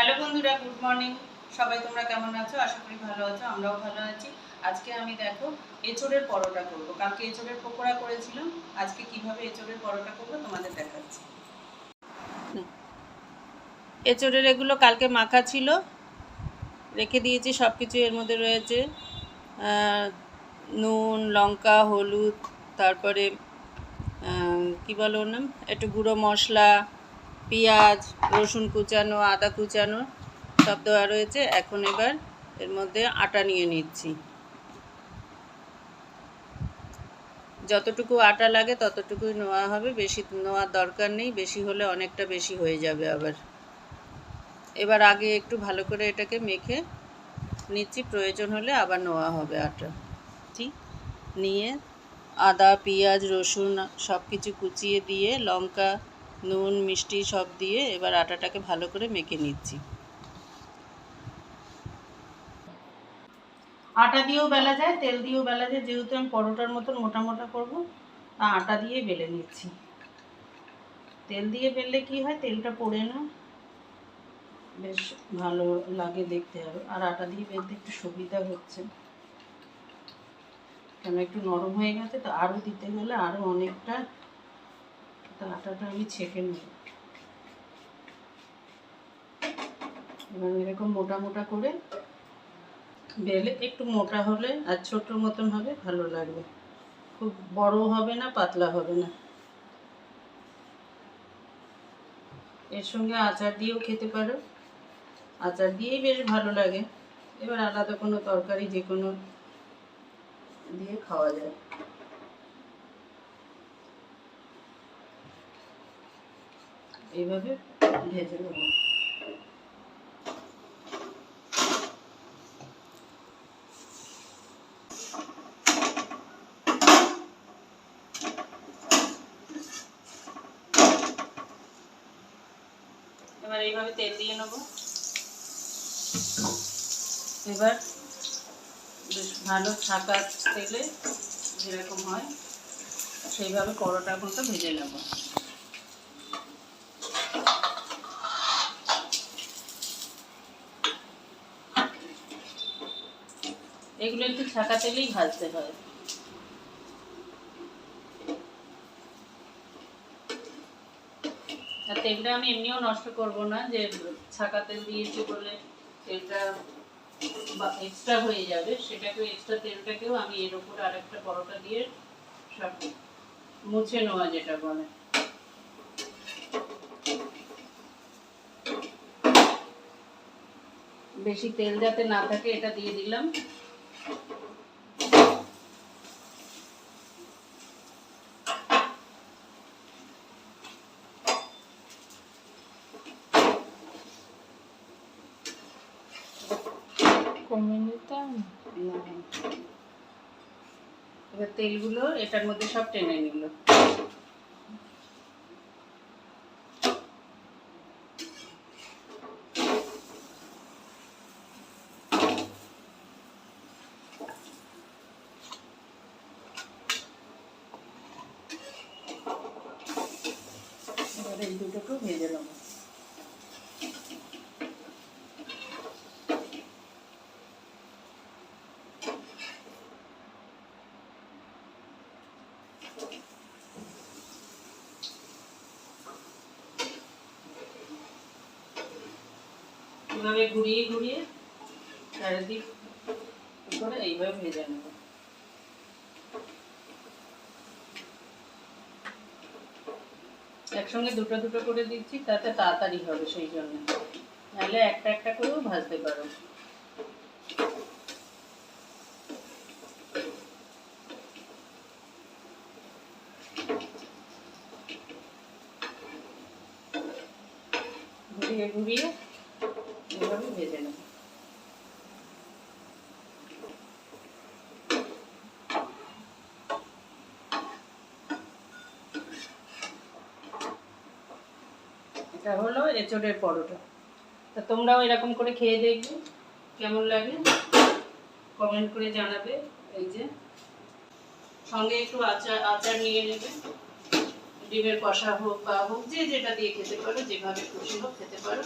Hello বন্ধুরা, good morning. সবাই তোমরা কেমন আছো? আশা করি ভালো আছো, আমরাও ভালো আছি। আজকে আমি দেখো, এঁচড়ের পরোটা করব। কালকে এঁচড়ের পকোড়া করেছিলাম, আজকে কীভাবে এঁচড়ের পরোটা করব তোমাদের দেখাচ্ছি। এঁচড়ের এগুলো কালকে মাখা ছিল, রেখে দিয়েছি সব কিছু এর মধ্যে রয়েছে। নুন, লঙ্কা, হলুদ, তারপরে কি বলো নাম? একটু গুঁড়ো মশলা পেঁয়াজ, রসুন কুচানো, আদা কুচানো সব দেওয়া রয়েছে। এখন এবার এর মধ্যে আটা নিয়ে নিচ্ছি। যতটুকু আটা লাগে ততটুকুই নেওয়া হবে। বেশি নেওয়ার দরকার নেই। বেশি হলে অনেকটা বেশি হয়ে যাবে আবার। এবার আগে একটু ভালো করে এটাকে মেখে নিচ্ছি। প্রয়োজন হলে আবার নেওয়া হবে আটা। ঠিক নিয়ে আদা, পেঁয়াজ, রসুন সব কিছু কুচিয়ে দিয়ে লঙ্কা নুন, মিষ্টি সব দিয়ে এবার আটাটাকে ভালো করে মেখে নিচ্ছি। আটা দিয়েও বেলা যায়, তেল দিয়েও বেলা যায়, যেহেতু আমি পরোটার মতন মোটা মোটা করব, তা আটা দিয়ে বেলে নিচ্ছি। তেল দিয়ে বেললে কি হয়, তেলটা পড়ে না, বেশ ভালো লাগে দেখতে। হবে আর আটা দিয়ে বেলতে একটু সুবিধা হচ্ছে। কেন একটু নরম হয়ে গেছে, তো আরও দিতে গেলে আরও অনেকটা তো আটাটা আমি ছেঁকে নেব এবার এরকম মোটা মোটা করে বেলে, একটু মোটা হলে আর ছোট মতন হবে, ভালো লাগবে। খুব বড় হবে না, পাতলা হবে না। এর সঙ্গে আচার দিয়েও খেতে পারো। আচার দিয়েই বেশ ভালো লাগে। এবার আলাদা কোনো তরকারি যে কোনো দিয়ে খাওয়া যায়। এইভাবে ভেজে নেব এবার এইভাবে তেল দিয়ে নেব। এবার বেশ ভালো ছাকা তেলে যেরকম হয় সেইভাবে পরোটা মতো ভেজে নেব। এগুলো একটু ছাকা তেলেই ভাজতে হয়। আর তেলটা আমি এমনিও নষ্ট করব না, যে ছাকা তেল দিয়েছি বলে তেলটা এক্সট্রা হয়ে যাবে সেটাকেও এক্সট্রা তেলটাকেও আমি এর উপরে আরেকটা পরোটা দিয়ে সব মুছে নেওয়া যেটা বলে। বেশি তেল যাতে না থাকে, এটা দিয়ে দিলাম। কমে নিতাম? এবার তেলগুলো এটার মধ্যে সব টেনে নিল। এবার এই দুটোকেও ভেজে নেব এভাবে ঘুরিয়ে ঘুরিয়ে চারিদিক করে এইভাবে ভেজে নেব। একসঙ্গে দুটো দুটো করে দিচ্ছি, তাতে তাড়াতাড়ি হবে সেই জন্য। নাহলে একটা একটা করেও ভাজতে পারো। ঘুরিয়ে ঘুরিয়ে এভাবে ভেজে নেব। এটা হলো এঁচড়ের পরোটা। তা তোমরাও এরকম করে খেয়ে দেখবে কেমন লাগে? কমেন্ট করে জানাবে এই যে। সঙ্গে একটু আচার আচার নিয়ে নেবে। ডিমের কষা হোক বা হোক যে যেটা দিয়ে খেতে পারো যেভাবে খুশি হোক খেতে পারো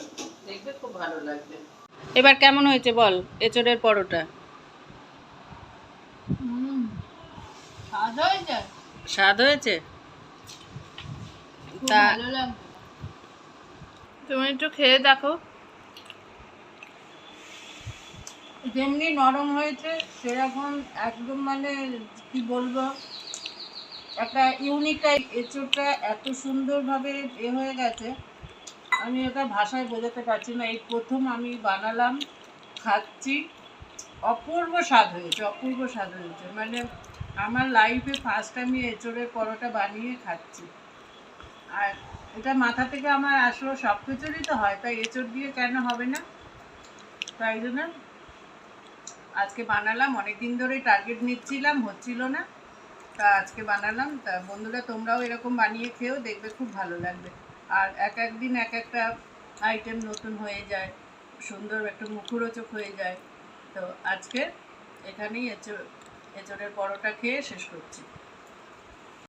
দেখবে খুব ভালো লাগবে। এবার কেমন হয়েছে বল এচড়ের পরোটা? হুম স্বাদ হয়েছে? স্বাদ হয়েছে? তা- ভালো লাগবে তুমি একটু খেয়ে দেখো। যেমনি নরম হয়েছে, সেরকম একদম মানে কি বলব, একটা ইউনিক টাইপ এঁচোড়টা এত সুন্দরভাবে এ হয়ে গেছে। আমি এটা ভাষায় বোঝাতে পারছি না। এই প্রথম আমি বানালাম, খাচ্ছি, অপূর্ব স্বাদ হয়েছে, অপূর্ব স্বাদ হয়েছে। মানে আমার লাইফে ফার্স্ট আমি এঁচোড়ের পরোটা বানিয়ে খাচ্ছি। আর এটা মাথা থেকে আমার আসলো সব কিছুরই তো হয়, তাই এঁচোড় দিয়ে কেন হবে না? তাই জন্য আজকে বানালাম অনেক দিন ধরে টার্গেট নিচ্ছিলাম, হচ্ছিল না। তা আজকে বানালাম, তা বন্ধুরা তোমরাও এরকম বানিয়ে খেয়েও দেখবে, খুব ভালো লাগবে। আর এক এক দিন এক একটা আইটেম নতুন হয়ে যায়, সুন্দর একটা মুখরোচক হয়ে যায়। তো আজকে এখানেই এঁচড় এঁচড়ের পরোটা খেয়ে শেষ করছি।